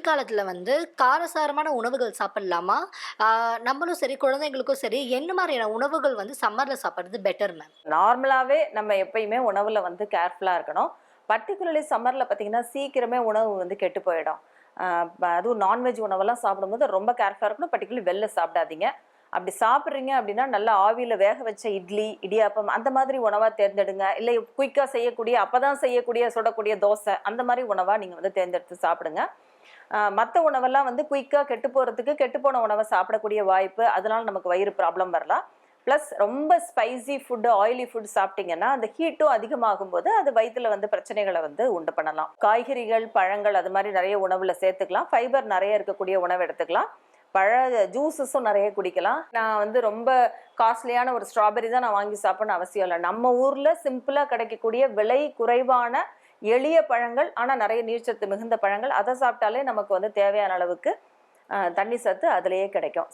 காலத்தில் வந்து காரசாரமான உணவுகள் சாப்பிடலாமா? நம்மளும் சரி, குழந்தைங்களுக்கும் சரி, என்ன மாதிரியான உணவுகள் வந்து சம்மரில் சாப்பிட்றது பெட்டர் மேம்? நார்மலாகவே நம்ம எப்பயுமே உணவில் வந்து கேர்ஃபுல்லாக இருக்கணும். பர்ட்டிகுலர்லி சம்மரில் பார்த்தீங்கன்னா, சீக்கிரமே உணவு வந்து கெட்டு போயிடும். அதுவும் நான்வெஜ் உணவெல்லாம் சாப்பிடும்போது ரொம்ப கேர்ஃபுல்லாக இருக்கணும். பர்டிகுலர் வெளில சாப்பிடாதீங்க. அப்படி சாப்பிட்றீங்க அப்படின்னா, நல்லா ஆவியில் வேக வச்ச இட்லி, இடியாப்பம் அந்த மாதிரி உணவாக தேர்ந்தெடுங்க. இல்லை குயிக்காக செய்யக்கூடிய அப்போ தான் செய்யக்கூடிய சுடக்கூடிய தோசை அந்த மாதிரி உணவாக நீங்கள் வந்து தேர்ந்தெடுத்து சாப்பிடுங்க. மற்ற உணவெல்லாம் வந்து குயிக்காக கெட்டு போகிறதுக்கு கெட்டுப்போன உணவை சாப்பிடக்கூடிய வாய்ப்பு, அதனால நமக்கு வயிறு ப்ராப்ளம் வரலாம். ப்ளஸ் ரொம்ப ஸ்பைசி ஃபுட்டு ஆயிலி ஃபுட் சாப்பிட்டீங்கன்னா, அந்த ஹீட்டும் அதிகமாகும்போது அது வயிற்றில் வந்து பிரச்சனைகளை வந்து உண்டு பண்ணலாம். காய்கறிகள், பழங்கள் அது மாதிரி நிறைய உணவில் சேர்த்துக்கலாம். ஃபைபர் நிறைய இருக்கக்கூடிய உணவு எடுத்துக்கலாம். பழ ஜூஸஸும் நிறைய குடிக்கலாம். நான் வந்து ரொம்ப காஸ்ட்லியான ஒரு ஸ்ட்ராபெரி தான் நான் வாங்கி சாப்பிடணும்னு அவசியம் இல்லை நம்ம ஊரில் சிம்பிளாக கிடைக்கக்கூடிய விலை குறைவான எளிய பழங்கள், ஆனால் நிறைய நீர்ச்சத்து மிகுந்த பழங்கள். அதை சாப்பிட்டாலே நமக்கு வந்து தேவையான அளவுக்கு தண்ணி சத்து அதிலேயே கிடைக்கும்.